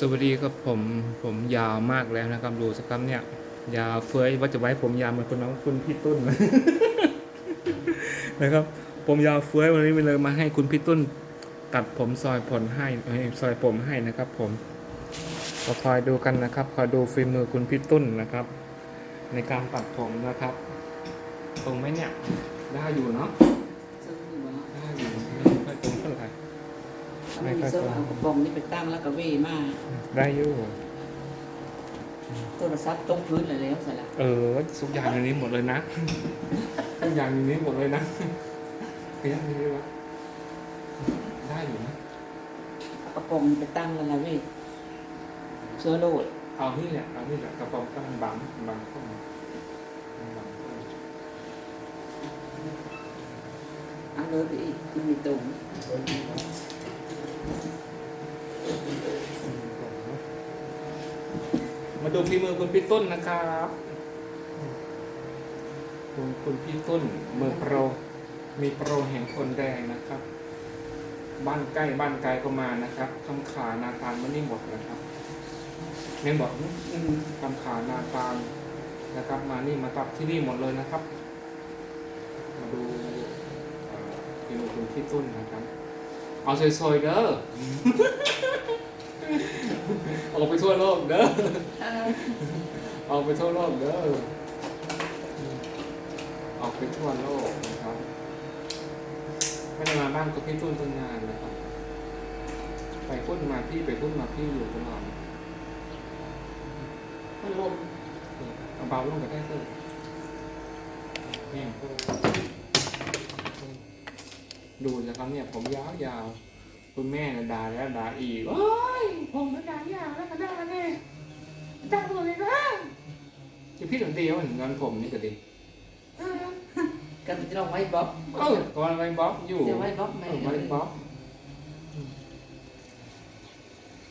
สวัสดีครับผมผมยาวมากแล้วนะครับ ดูสักครับเนี่ย ยาวเฟ้ยว่าจะไว้ผมยาวเหมือนคนน้องคุณพี่ตุ้นนะครับ ผมยาวเฟ้ยวันนี้เลยมาให้คุณพี่ตุ้น ตัดผมซอยผมให้ซอยผมให้นะครับ ผมก็คอยดูกันนะครับคอยดูฝีมือคุณพี่ตุ้นนะครับ ในการตัดผมนะครับ ตรงไหมเนี่ยได้อยู่เนาะ ซึ่งอยู่ว่า ได้อยู่ไม่ค่อยตรงเท่าไหร่ ไม่ไม่ค่อยเสื้อตรงเอากระป๋องนี่ไปตั้งแล้วก็เว่มาได้อยู่ โทรศัพท์ตกพื้นเลยแล้วใส่ละเออทุกอย่างในนี้หมดเลยนะ ทุกอย่างในนี้หมดเลยนะขยันนี้วะได้อยู่นะเอากระป๋องนี่ไปตั้งแล้วนะเว้ยเสื้อโลดเอานี่แหละเอานี่แหละกระป๋องก็มันบังบังเข้ามามันบังเข้ามาเอาเลยไปอีกมันมีตุ่ม มาดูฝีมือคุณพี่ต้นนะครับคุณคุณพี่ต้นมือโปร มีโปรแห่งคนแดงนะครับ บ้านใกล้บ้านไกลก็มานะครับทำขานาการมันนี่หมดนะครับแม่นบอกทำขานาการนะครับ มานี่มาตัดที่นี่หมดเลยนะครับ มาดูฝีมือคุณพี่ต้นนะครับ เอาซอยๆเด้อ ออกไปทั่วโลกเด้อ เออออกไปทั่วโลกเด้อ ออกไปทั่วโลกนะครับ ไม่ได้มาบ้านก็พี่ตุ้นต้นงานนะครับ ไปพุ่นมาพี่ไปพุ่นมาพี่อยู่ตลอดพัดลมเอาเบาลงก็ได้เลยแม่งก็ ดูนะครับเนี่ยผมยาวยาวๆคุณแม่น่ะด่าแล้วด่าอีกโอ้ยผมมันด่ายาวแล้วก็ด่าแน่ด่าหมดเลยนะจะพี่ถึงเดียวเห็นเงินผมนี่ก็ดีกันจะลองไว้บ๊อบเออตอนไว้บ๊อบอยู่เดี๋ยวไว้บ๊อบเอแม่อไว้บ๊อบอืม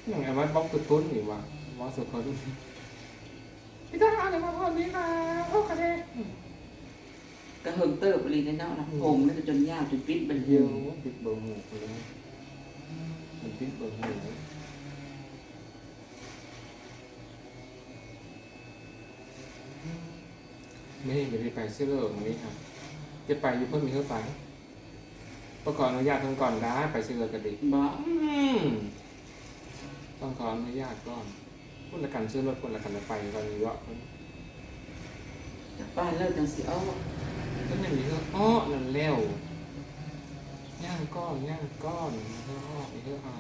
อย่างไงไว้บ๊อบคือตุ้นอยู่ว่ะบ๊อบสุดคนพี่ต้องเอาอะไรมาพอนี้นะโอ้คะแนน กระเฮิงเติบอะไรเนี่ยเนาะนะผมนั่นก็จนยาวจนปิดเป็นเยเหี่ยอะวปิดเบอร์หมูเลยมันปิดเบอร์หมูไม่ไม่ได้ไปเสื้อเลิกนี้ครับจะไปอยู่เพิ่มมีเท่าไปประกอบอนุญาตทั้งก่อนได้ไปเสื้อเลิกกันดีบ๊อบอืมต้องขออนุญาตก่อนพูดละกันซื้อรถคนละกันไปตอนนี้วะจากบ้านเลิกจังสิเอา ก็ไม่มีก็อ้อนั่นแล้วย่างก้อนย่างก้อนเพื่ออ้อไปเพื่อเอา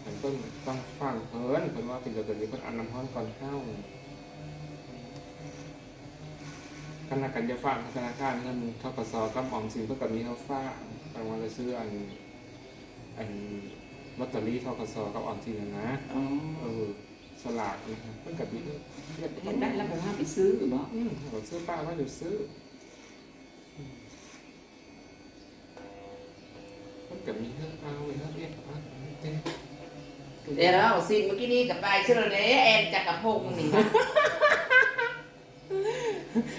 เห็นต้นต้องฟังเพิ่นเพิ่นว่าเป็นเกิดนี้เพิ่นอันน้ำห้อนก่อนเข้าขณะกันจะฝากธนาคารเงินทกสกับออมสินเพื่อกับนี้เขาฝากรางวัลจะซื้ออันอันลอตเตอรี่ทกสกับออมสินนะนะอ๋อเออ สลากนะครับเพิ่นกับนี้เรียบเห็นได้แล้วผมว่าไปซื้อบ๊อบอืมเราซื้อป้าว่าเดี๋ยวซื้ออืมเพิ่นกับมีเรื่องเอาไว้แล้วเรียกว่าเต้เดี๋ยวเราสิ่งเมื่อกี้นี้กับไปเชื่อเลยแอนจักรพงศ์นี่นะ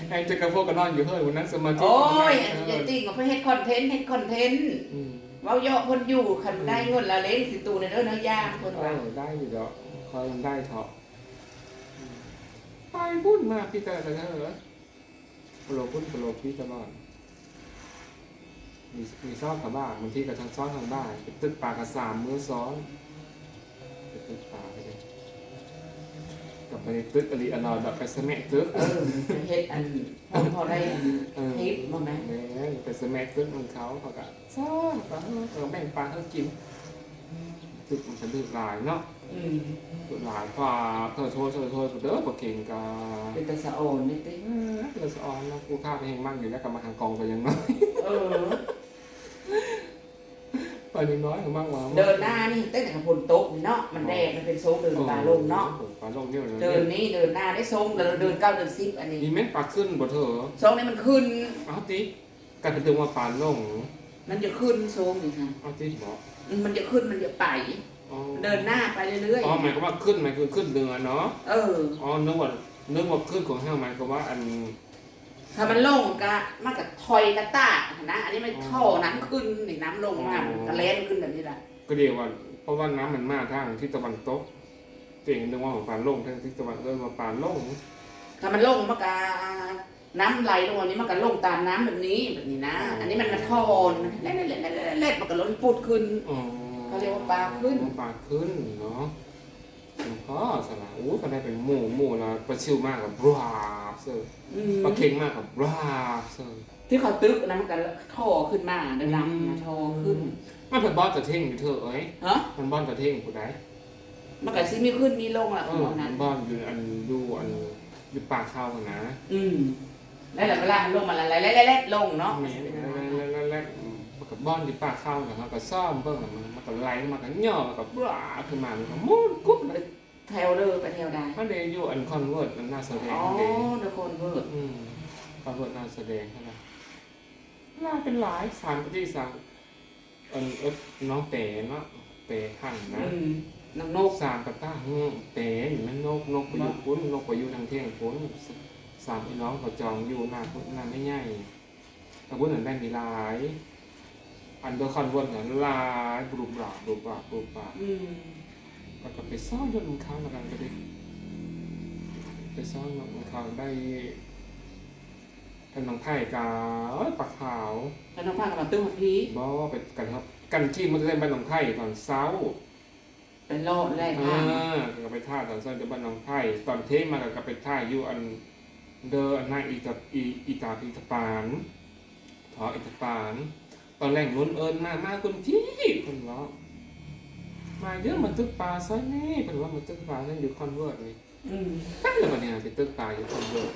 ไอ้เจะกระโปงก็นอนอยู่เฮ้ยวันนั้นสมาธิโอ้ยเออันอนี้จริงก็เพื่อเฮ็ดคอนเทนต์เฮ็ดคอนเทนต์ อืม เว้าเยาะเพิ่นอยู่คันได้เงินละเล้งสิตูในเด้อเนาะย่างเพิ่นเอว่าอได้อยู่ดอกคอยมันได้เถอะอืมไปพูดมาพี่แต่ละเธอเหรอโปรโลพุ่นโปรโลพี่ตลอดมีมีซ้อนกับบ้านบางทีกับทางซ้อนทางบ้านไปตึกปลากระสามมือซ้อนไปตึกปลาไปเลย กลับไปตึกอลีอลอแบบไปสมัตึกเออไปเฮ็ดอันพอพอได้อันเออคลิปบ่แม่แม่ไปสมัตึกของเขาเขาก็ซ้อนปลาเออแบ่งปลาเขากินตึกมันจะดื้อหลายเนาะอืมดื้อหลายกว่าเธอโทษเธอโทษเด้อบ่เก่งกาเป็นตาสะโอนนี่ติเออเราสะออนเรากูข้าไปเฮงมั่งอยู่แล้วกลับมาหากองไปยังน้อย เออ ไปยังน้อยก็มั่งว่าเดินหน้านี่ตั้งแต่กับฝนตกนี่เนาะมันแดดมันเป็นโซงเดินปลาลงเนาะปลาลงเนี่ยเลยเดินนี้เดินหน้าได้ทรงแล้วเราเดินเก้าเดินสิบอันนี้มีเม็ดปลาขึ้นบ่เถอะทรงนี้มันขึ้นเอาติกันเป็นตึงว่าปลาลงมันจะขึ้นทรงนี่ค่ะเอาติบอกมันจะขึ้นมันจะไปอ๋อเดินหน้าไปเรื่อยอ๋อหมายความว่าขึ้นหมายคือขึ้นเดือนเนาะๆเอออ๋อนึกว่านึกว่าขึ้นของห้าหมายความว่าอัน ถ้ามันลงกะมันกับถอยกระตากนะอันนี้มันท่อน้ำขึ้นนี่น้ำลงน้ำกระเลนขึ้นแบบนี้แหละก็เรียกว่าเพราะว่าน้ำมันมาทางทิศตะวันตกเจ๋งนึกว่าหมาปานลงทางทิศตะวันเออหมาปานลงถ้ามันลงมันก็น้ำไหลลงอันนี้มันก็ลงตามน้ำแบบนี้แบบนี้นะ อันนี้มันมาทอนเล็ดเล็ดเล็ดเล็ดเล็ดเล็ดมันก็ล้นปุดขึ้น อ๋อเขาเรียกว่าปลาขึ้น ปลาขึ้นเนาะ หลวงพ่อสละอู้ก็ได้เป็นหมู่หมู่ละปลาชิวมากกับบราบเซอร์อืมปลาเค็งมากกับบราบเซอร์ที่เขาตึกนะมันก็ท่อขึ้นมาเดินน้ำมาท่อขึ้นมันเป็นบอสตะเท่งอยู่เถอะเอ้ยฮะมันบอสตะเท่งผู้ใดมันก็ซิมีขึ้นมีลงละเอขอองมันั้นนบอสอยู่อันอยู่อันอยู่ปากเข้ากันนะอืมแล้วเวลามันลงมาแล้วแล้วแล้วลงเนาะแม่แล้วแล้วแล้ว มันกับบอสอยู่ปากเข้ากันแล้วก็ซ่อมเบิ่งแล้วมันมันก็ไหลมันก็ย่อมันก็บราบขึ้นมามันก็มุดกุ๊บมันแถวเด้อไปแถวใดมันเลยอยู่อันคอนเวิร์ตมันน่าแสดงอ๋อเลยเดอะคนเวิร์ดอืมคอนเวิร์ตน่าแสดงเท่านั้นลายเป็นหลายสามที่สามอันเอิ้นน้องเต๋เนาะเต๋หั่นนะอืมนางนนกกสามกับต้าเฮ้อเต๋อยู่นั่นนกนกไปอยู่ปุ้นนกไปอยู่ทางเที่ยงปุ้นสามพี่น้องเขาจองอยู่หน้าพุ้นหน้าไม่ใหญ่แต่พุ้นหนึ่งได้มีหลาย อันเดอร์คอนเวิร์ตเนี่ยหลายบรูบราบรูบราบรูบราบอืมก็จะไปซ่อนยนต์ข้าวแล้วกันก็ได้ไปซ่อนยนต์ข้าวได้เป็นน้องไผ่กาเอ้ยปลาขาวแล้วน้องพากับมาตื้อมาพีบอไปกันครับ กันที่มันเล่นบ้านน้องไผ่ตอนเช้าเป็นโลดแรกอ่ามาก็ไปท่าตอนเช้าจะบ้านน้องไผ่ตอนเทมาก็ไปท่าอยู่อันเดออันหน้าอีตาอีอีตาอีตาปานถออีตาปาน ตอนแรกล้นเอิญมากมากคนที่คนว่ามาเยอะมันตึกปลาซะนี่เป็นว่ามันตึกปลานั่นอยู่คอนเวิร์ตนี่อืมตั้งแต่วันนี้ไปตึกปลาอยู่คอนเวิร์ต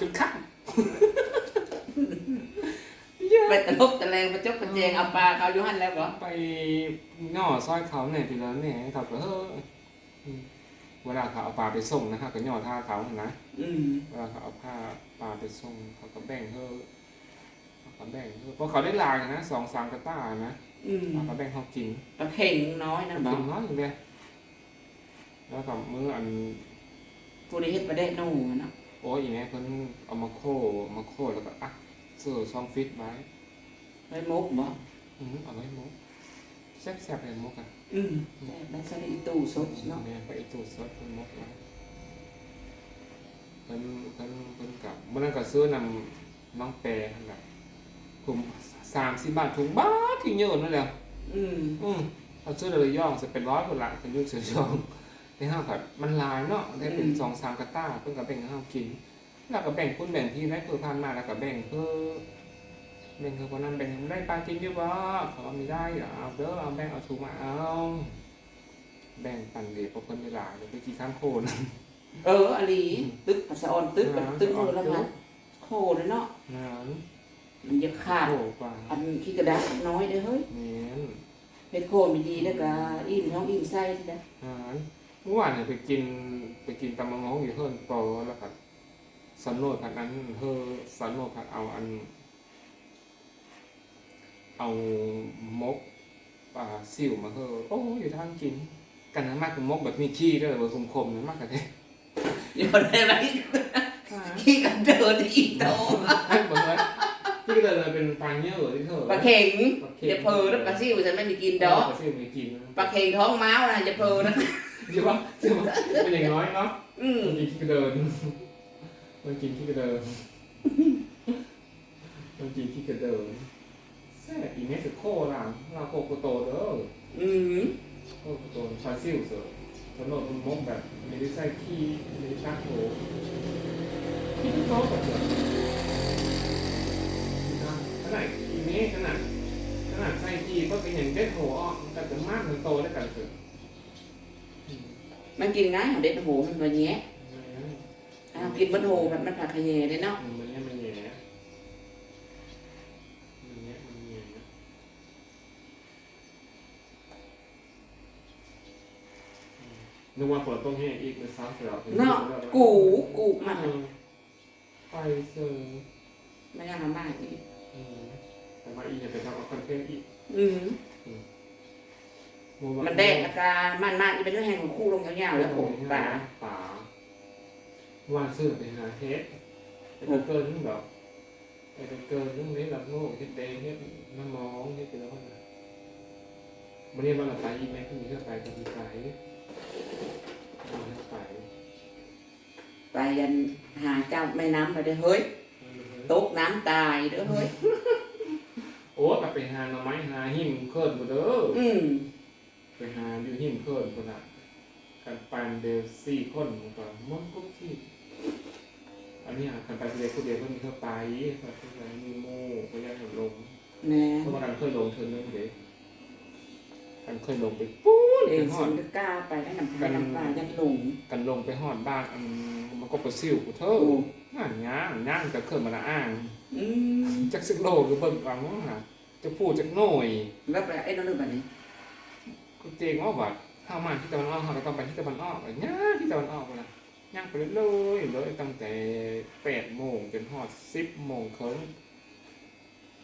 จุดขั้นเยอะไปตลบตะแลงประจบประแจงเอาปลาเขาอยู่หันแล้วเหรอไปง่อซอยเขาเนี่ยทีแล้วเนี่ยเขาก็เฮ้ยอืมเวลาเขาเอาปลาไปส่งนะฮะก็ย่อท่าเขานะอืมเวลาเขาเอาผ้าปลาไปส่งเขาก็แบ่งเฮ้ย เขาก็แบ่งเฮ้ยเพราะเขาได้ลายนะสองสามกระต้านะอืมเขาก็แบ่งเขากินปลาเข่งน้อยนะบอกิกนน้อยอย่างเดียวแล้วก็มื้ออันผู้นี้เฮ็ดมาได้นู่นเนาะโอ้ยอย่างเงี้ยเพิ่นเอามาโคเอามาโคแล้วก็อักเสื้อซองฟิตไว้ไปมุกบ่อืมเอาไว้มุกแซ่บๆเลยมุกอะอืมได้ใส่ในตู้สดเนาะเนี่ยไปไอ้ตู้ซดเพิ่นมุกไว้เพิ่นเพิ่นเพิ่นกับเมื่อนั้นก็ซื้อนำน้องแปรนั่นแหละ ถุงสามสิบบาทถุงบ้าที่เยอะนั่นแหละอืมอืมเอาซื้อเลยย่องจะเป็นร้อยคนละเป็นยุ่งเสือย่องในห้างแบบมันหลายเนาะได้เป็นสองสามกระต้าเพิ่นก็แบ่งให้ห้างกินแล้วก็แบ่งคุณแบ่งที่ได้เพื่อพันมาแล้วก็แบ่งเพื่อแบ่งเพื่อคนนั้นแบ่งได้ปลากินอยู่บ่เขาว่าไม่ได้เหรอเอาเด้อเอาแบ่งเอาถูกมาเอาแบ่งปันเดียวเพราะคนเวลาเดี๋ยวไปกี่ข้ามโคนเอออลีตึกภาษาอ่อนตึกแบบตึกเออแล้วมันโคเลยเนาะนั้น มันจะขาดโอ้กว่าอันขี้กระดาษน้อยเด้อเฮ้ยเน้นเฮ็ดโคมีดีแล้วก็อิ่มท้องอิ่มไส้เด้อนั้นเมื่อวานเนี่ยไปกินไปกินตำมะงงอยู่เพิ่นโปรแล้วก็สันโนดผัดนั้นเฮอสันโนดผัดเอาอัน เอามกปลาซิวมาเฮอโอ้อยู่ทางกิน กันนะมากกับมกแบบมีขี้ด้วยเบอร์คมๆนะมากกันเลยอยู่ได้ไหมขี้กันเดินอีกโตเหมือน ว่าที่ก็เลยเป็นปลาเนื้อเหรอที่เธอปลาเข่งอย่าเพอนะปลาซิวฉันไม่มีกินดอกปลาซิวไม่กินปลาเข่งท้องม้าวนะอย่าเพอนะใช่ปะใช่ปะเป็นอย่างน้อยเนาะอืมมันกินขี้กระเดินมันกินขี้กระเดินมันกินขี้กระเดินแซ่บอีเมสโคลามลาโคโกโตเด้ออืมโคโกโตปลาซิวเสือสำหรับมันมกแบบไม่ได้ใส่ขี้ไม่ได้ชักโถขี้ที่โตแบบเสือ ขนาดอีเมสขนาดขนาดใส่ขี้ก็เป็นอย่างเด็ดโหอะมันก็จะมากมันโตได้กันเสือมันกินง่ายของเด็ดโหมันมาแยะอ้าวกินบนโหมันมันผักขะแยเลยเนาะมันแย่มันแย่มันแย่มันแย่นึกว่าฝนต้องแห้งอีกเลยซ้ำเสือเนาะกูกูมันไปเสือไม่ยากมากอีก แต่มาอีกจะไปทำเอาคอนเทนต์อีกอืมมันแดงอาการมันมากอีเป็นเรื่องแห่งของคู่ลงยาวๆแล้วผมป่าป่าว่าซื้อไปหาเฮ็ดไปเกินแบบไปเกินเรื่องนี้แบบโง่เฮ็ดเดงเฮ็ดน้ำมองเฮ็ดไปแล้วนะบวันนี้วันละไปอีกไหมพรุ่งนี้ก็ไปจะมีไปพรุ่งนี้ก็ไปไปยันหาเจ้าแม่น้ำมาเด้อเฮ้ย ตกน้ำตายเด้อเฮ้ยโอ้กลับไปหาหน่อไม้หาหิมเคิร์ดหมดเด้ออืมไปหาอยู่หิมเคิร์ดคนละกันปันเดลสี่คนมันก็มันก็ที่อันนี้กันไปเดียวคนเดียวก็มีเข้าไปครับทุกอย่างมีโม่ก็ยังหมดลงแน่เพราะว่ากันเคยลงเทินเลยเด็ก กันเคยลงไปปู๊ดเอไปงหอสิดงกล้าไปได้น้ำพายน้ำปลายันหลง กันลงไปหอดบ้านอันมันก็ไปซิ่วกูเท่าโอ้งานย่างย่างก็เคยมาละอ้าง อืมจักสิกโลหรือเบิ่งฟังว่าหาจะพูดจักหน่อยแล้วไปไอ้นั่นเรื่องแบบนี้กูเจงว่าว่าเข้ามาที่ตะวันออกเราต้องไปที่ตะวันออกย่างที่ตะวันออกนะย่างไปเรื่อยๆเลยตั้งแต่แปดโมงจนหอดสิบโมงครึ่ง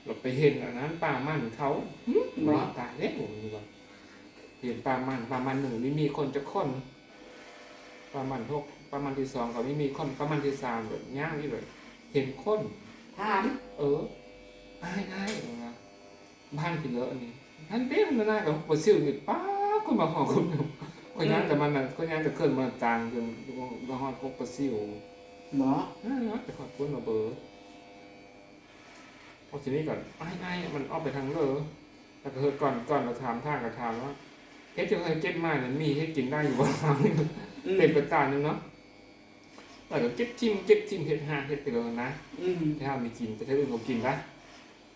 เราไปเห็นอันนั้นป่ามันเขาหึบ่ว่าตายแล้วผมดีกว่า เห็นป่ามันป่ามันหนึ่งนี่มีคนจะคนป่ามันพวกป่ามันที่สองก็ไม่มีคนป่ามันที่สามแบบย่างนี่เลยเห็นคนถามเอออ้ายอ้ายเอาละบ้านพี่เลอะอันนี้ท่านเต้มันน่ากับปวดซิวนี่ป้าคนมาหอคนคนย่างแต่มันน่ะคนย่างแต่เคลื่อนมาจางจนมาหอดพวกปวดซิวหมออ่าไปขอดพ้นมาเบอร์พอทีนี้ก่อนอ้ายอ้ายมันออกไปทางเลอแล้วก็เฮ้ยก่อนก่อนเราถามทางก็ถามว่า เฮ็ดจะเคยเก็บมาเนี่ยมีให้กินได้อยู่บ้างอืมเป็นประจานหนึงเนาะแล้วก็เก็บทิมเก็บทิมเฮ็ดหาเฮ็ดไปเลยนะอืมถ้ามีกินแต่ถ้าอื่นเขากินนะ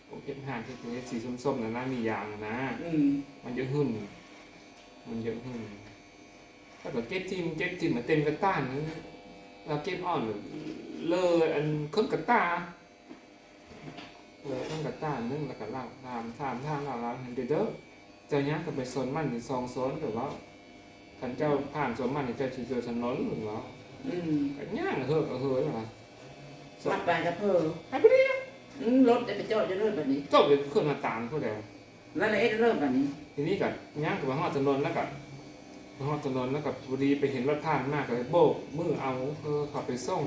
ผมเห็นห่านที่เป็นสีส้มๆนะนะมียางนะอืมมันเยอะหึ่น มันเยอะหึ่นถ้าเกิดเก็บทิมเก็บทิมมาเต็มกระต้านนึงเราเก็บอ่อนเลยอันเครื่องกระตาเลยเครื่องกระต้านนึงแล้วก็ลากตามตามทางเราเราเห็นเด้อ เจ้าเนี้ยก็ไปโซนมันหรือซองโซนหรือว่าขันเจ้าผ่านโซนมันนี่เจ้าชิเจอถนนหรือว่าอืมก็ย่างเฮ้อเฮ้อหรอมัดไปกับเพอไอ้พวกนี้อืมรถจะไปจอดจะเริ่มแบบนี้จบเลยเครื่องมาตามเขาเดียวแล้วไอ้เริ่มแบบนี้ ทีนี้ก็ย่างกับมาฮอดถนนแล้วก็มาฮอดถนนแล้วก็พอดีไปเห็นรถผ่านมากก็เลยโบกมือเอาเออขับไปส่ง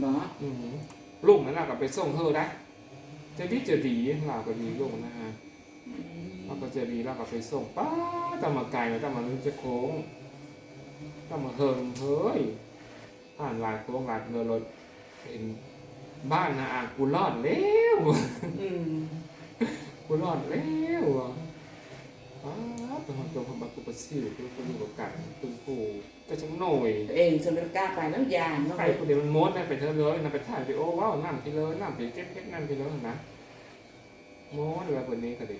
หมออืมลุงนั่นน่ะก็ไปส่งเธอได้เจะดีเจะดีลาวก็ดีลุงนะฮะอื มเราก็เจะดีเราก็ไปส่งป้าต้องมาไกลแล้วต้องมาลุ้นจะโค้งต้องมาเฮิงเฮ้ยผ่านหลายโค้งหลายเรือรถเห็นบ้านนะอ่างกูรอดแล้วอืมกูรอดแล้วอะป้าเป็นคนตัวคนบักกุปซิวตัวคนอยู่กับกันตึงผูก็จังหน่อยตัวเองสมรกล้าไปแล้วยานเนาะใครคนเดียวมันมดนะไปเธอเลยนะไปถ่ายไปโอ้ว้าวน้ำไปเลยน้ำไปเก็บเก็บน้ำไปเลยนะมดเลยคนนี้ก็ดิ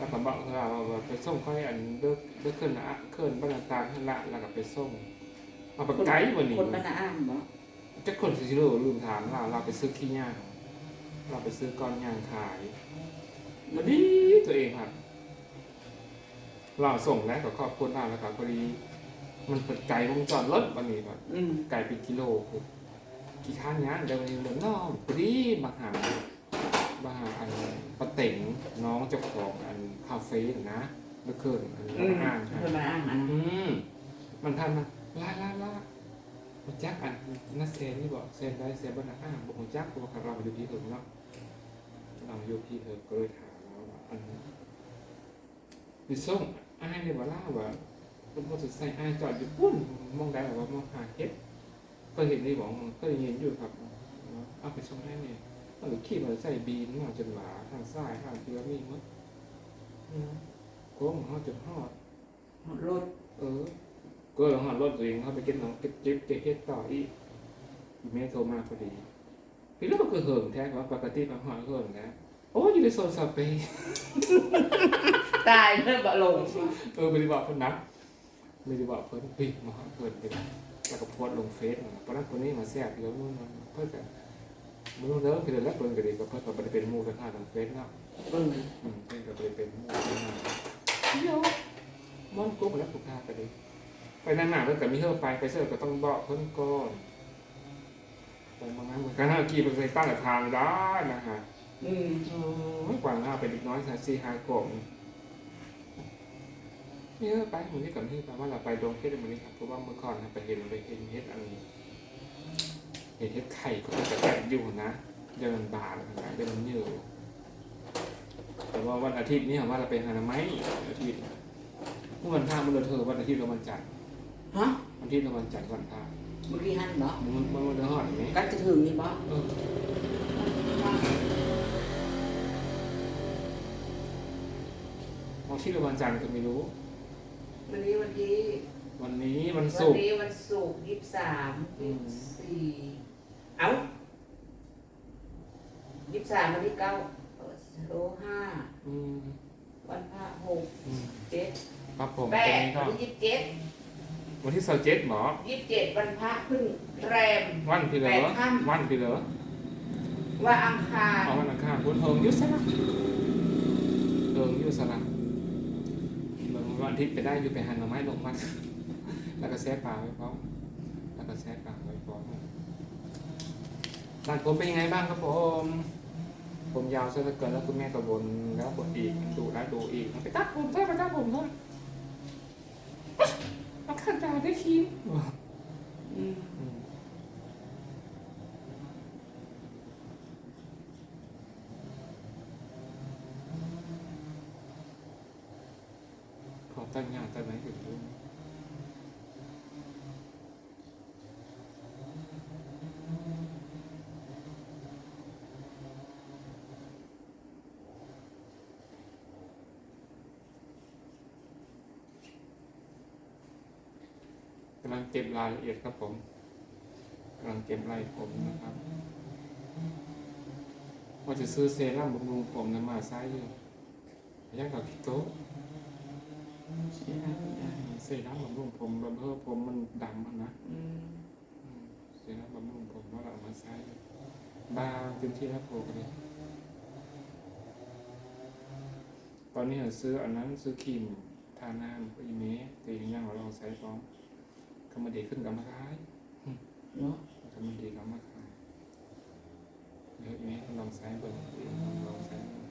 แล้วก็บอกเราว่าไปส่งค่อยอันเลิกเลิกขึ้นนะขึ้นบ้านตาขึ้นละแล้วก็ไปส่งมาไปไกลวันนี้คนบ้านอ้างหมอจะคนสิรู้ลืมถามเราเราไปซื้อขี้ย่างเราไปซื้อก้อนย่างขายมาดีตัวเองครับเราส่งแล้วกับครอบครัวเราแล้วครับพอดีมันเปิดไก่วงจรรถวันนี้ครับอืมไก่เป็นกิโลครับกี่ข้างย่างเดี๋ยววันนี้เดินนอกพอดีมาหามาหาอันปะเต็งน้องเจ้าของอัน คาเฟ่นะเมื่อคืนอันอืมอ่างฮะคนบ้านอ้างอันนั้นอืมมันทันมาลาลาลาหัวจักอันนักเซนนี่บอกเซนได้เซนบ้านอ่างบอกหัวจักบอกว่าเราอยู่ที่เหิมเนาะเราอยู่ที่เหิมก็เลยถามว่าอันดิส่งอ้ายเนี่ยว่าล่าว่าเป็นคนสุดใส่อ้ายจอดอยู่ปุ้นมองได้แบบว่ามองหาเฮ็ดก็เห็นนี่บอกก็เห็นอยู่ครับเอาไปส่งให้เนี่ยมันหรือขี่มันใส่บีนมาจนหลาทางซ้ายทางที่ว่ามีมั้งอืม โค้งเขาจุดหอดรถ เออ ก็ลองหันรถตัวเองเข้าไปเก็บน้องเก็บเก็บเก็บเก็บต่ออีกแม่โทรมาพอดี พี่แล้วก็คือเหิงแท้ว่าปกติมาหอยเหิงนะโอ้ยอยู่ในโซนสเปนตายเริ่มบะลง เออไม่ได้บอกเพิ่นนะไม่ได้บอกเพิ่นพี่มาหอยเหิงไปแล้วก็โพสต์ลงเฟซเพราะนั้นคนนี้มาแซ่บแล้วนู่นนั่นเพิ่นก็มันเริ่มคือแล้วเพิ่นก็ดีก็เพิ่นก็บ่ได้เป็นหมู่กันหาทางเฟซเนาะเอออืมเพิ่นก็บ่ได้เป็นหมู่กันหาเดี๋ยวมันกุ๊กแล้วกูพาไปดิไปนานๆแล้วแต่มีเธอไปไปเสิร์ฟก็ต้องบอกเพิ่นก่อนแต่บางครั้งมันก็น่ากี่เป็นไปตั้งแต่ทางได้นะฮะอืมไม่กว่าหน้าเป็นเด็กน้อยสายสี่หายกล่องนี่เออไปเหมือนที่กับที่แต่ว่าเราไปดงเพชรมันนี่ครับเพราะว่าเมื่อก่อนนะไปเห็นไปเห็นเฮ็ดอันนี้เห็นเฮ็ดไข่ก็จะแตกอยู่นะเดินบาดนะเดินเหนียว แต่ว่าวันอาทิตย์นี้ผมว่าเราไปหาหน่อไม้อาทิตย์เมื่อวันพระมันเลอะเธอะวันอาทิตย์กับวันจันทร์ฮะวันอาทิตย์กับวันจันทร์วันพระเมื่อกี้หันบ่มันมันมันเลอะหอดไหมกันจะถึงนี่บ่เออวันอาทิตย์กับวันจันทร์ก็ไม่รู้ วันนี้วันที่วันนี้วันวัศุกร์นี้วันศุกร์ยี่สิบสามยี่สิบสี่เอ้ายี่สิบสามวันที่เก้า โลห้าอืมวันพระหกอืมเจ็ดครับผมแปตอนดนี้ก็วันที่ยี่สิบเจ็ดวันที่สิบเจ็ดหมอยี่สิบเจ็ดวันพระพึ่งแรม วันพี่เหลอแปดค่ำ วันพี่เหลอว่าอังคารเอาวันอังคารพุธเฮิงอยุสระเฮิงอยุสระเมื่อวันอาทิตย์ไปได้อยู่ไปหันหน่อไม้ลงมัดแล้วก็แซ่ปลาไว้พร้อมแล้วก็แซ่ปลาไว้พร้อมร้านผมเป็นยังไงบ้างครับผม ผมยาวซะเหลือเกินแล้วคุณแม่ก็บนแล้วบนอีกดูแล้วดูอีกไปตัดผมใช่ไปตัดผมเถอะเอาขันตาได้คิมอืมเขาตั้งยากตั้งไหนถึงรู้กำลังเก็บรายละเอียดครับผมกำลังเก็บรายผมนะครับว่าจะซื้อเซรั่มบำรุงผมนะมาใช้อยู่ยังกับคิโตะใช่ไหมคุณยายเซรั่มบำรุงผมบำเพ็ผมมันดำนะเซรั่มบำรุงผมว่าเราเอามาใช้บางเต็มที่แล้วโผล่กันเลยตอนนี้เราซื้ออันนั้นซื้อครีมทาหน้าก็อีเมสแต่ยังยังเราลองใช้พร้อม คำมาดีขึ้นกับมาขายเนาะคำมาดีกับมาขายเยอะไหมลองใช้เบิ่งลองใช้เบิ่ง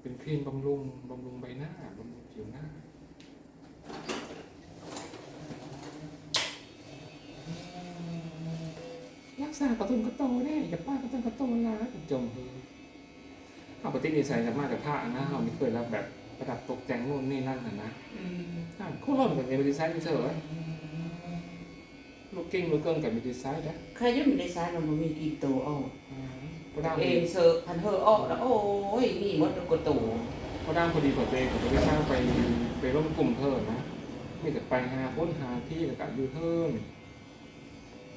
เป็นครีมบำรุงบำรุงใบหน้าบำรุงผิวหน้ารักษากระตุ้นกระโตแน่อย่าป้ากระตุ้นกระโตละจมคือเอาปฏินิสัยจะมากกับผ้านะเราไม่เคยรับแบบ ประดับตกแต่งนู่นนี่นั่นนะนะอืมอ่าคู่ร่อนกับในบริษัทเฉยลูกเก่งลูกเกิงกับบริษัทนะใครยุ่งในสายมันบ่มีกินโตออกอ่าพอดามเองเสิร์ฟพันเธอออกแล้วโอ้ยมีหมดทุกตัวพอดามพอดีพอเตงผมไปสร้างไปไปร่วมกลุ่มเพิ่มนะไม่แต่ไปหาค้นหาที่แล้วก็อยู่เพิ่ม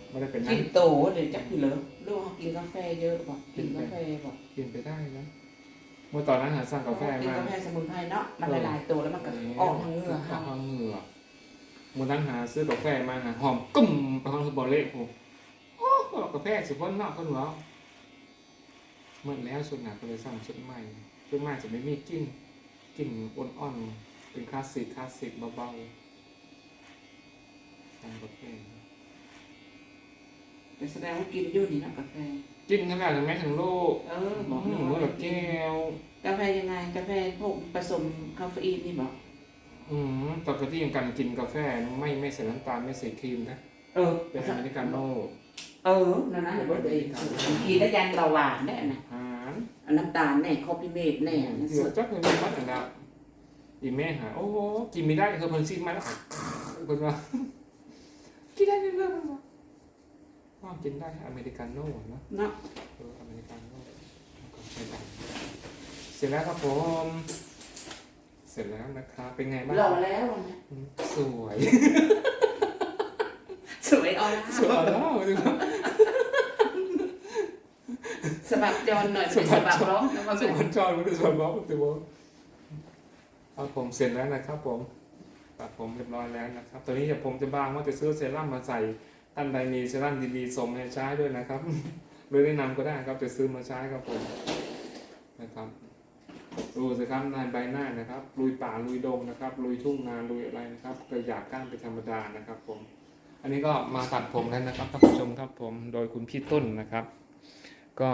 ไม่ได้เป็นนั่กิงนโตเดี๋ยวจักพี่เหลิหรือว่ากินกาแฟเยอะบ่กินกาแฟบ่กินไปได้นะเมื่อตอนนั้นหาสั่งกาแฟกินมากาแฟสมุนไพรเนาะมันละลายตัวแล้วมันก็ออกทางเหงื่ออค่ะอกทางเหงื่อมูนั้นหาซื้อกาแฟมาหาหอมกุ้มไปห้องคือบอลเล่โอ้โอ้กาแฟสุดพ้นเนาะคนหัวเมื่อแล้วชุดหนักก็เลยสั่งชุดใหม่ชุดใหม่จะไม่มีกลิ่นกลิ่นอ่อนๆเป็นคลาสสิกคลาสสิกเบาๆสั่งกาแฟแต่แสดงว่ากินอยู่นี่นะกาแฟ กลิ่นขนาดถึงแม้ถึงโลกเออบอกอืมเหมือนแบบแก้วกาแฟยังไงกาแฟพวกผสมคาเฟอีนนี่บ่อืมปกติอย่างการกินกาแฟไม่ไม่ใส่น้ำตาลไม่ใส่ครีมนะเออเป็นอเมริกาโน่เออนั่นนะเดี๋ยวบ่ได้กินแล้วยันเบาหวานแน่น่ะอาหารอันน้ำตาลแน่คอพิเมตแน่นั่นเดี๋ยสุวดจักเลยมันอันดับอีแม่หาโอ้โหกินไม่ได้คือเพิ่นซีดมาแล้วคนว่ากินได้เรื่องๆว่ากินได้อเมริกาโน่เนาะเนาะเอออเมริกาโน่แล้วก็ใช้ได้เสร็จแล้วครับผม เสร็จแล้วนะครับเป็นไงบ้างหล่อแล้วนะอืมสวย สวยออร่าสวยแล้วดูนะสะบัดจอนหน่อยไม่สะบัดร้องแล้วก็สวยจอยมันดูสวยบอกตัวครับผมเสร็จแล้วนะครับผมตัดผมเรียบร้อยแล้วนะครับ ตอนนี้เดี๋ยวผมจะบางว่าจะซื้อเซรั่มมาใส่ ท่านใดมีเซรั่มดีๆส่งให้ใช้ด้วยนะครับหรือแนะนำก็ได้ครับจะซื้อมาใช้ครับผมนะครับดูสิครับในใบหน้านะครับ ลุยป่าลุยดงนะครับ ลุยทุ่งนาลุยอะไรนะครับก็อยากก้านเป็นธรรมดานะครับ ผม อันนี้ก็มาตัดผมแล้วนะครับท่านผู้ชมครับผมโดยคุณพี่ต้นนะครับ ก็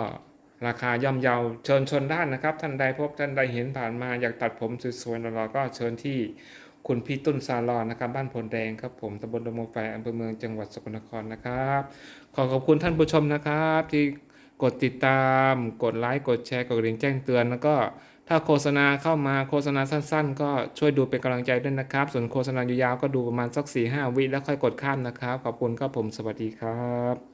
ราคาย่อมเยาเชิญชนด้านะครับ ท่านใดพบท่านใดเห็นผ่านมาอยากตัดผมสวยๆหล่อๆก็เชิญที่ คุณพี่ต้นซาลอนนะครับ บ้านพลแดงครับผมตำบลดมไฟอำเภอเมืองจังหวัดสกลนครนะครับ ขอขอบคุณท่านผู้ชมนะครับ ที่กดติดตาม กดไลค์ กดแชร์ กดกระดิ่งแจ้งเตือน แล้วก็ถ้าโฆษณาเข้ามาโฆษณาสั้นๆ ก็ช่วยดูเป็นกำลังใจด้วยนะครับ ส่วนโฆษณายาวๆก็ดูประมาณสัก4-5วิแล้วค่อยกดข้ามนะครับ ขอบคุณครับผมสวัสดีครับ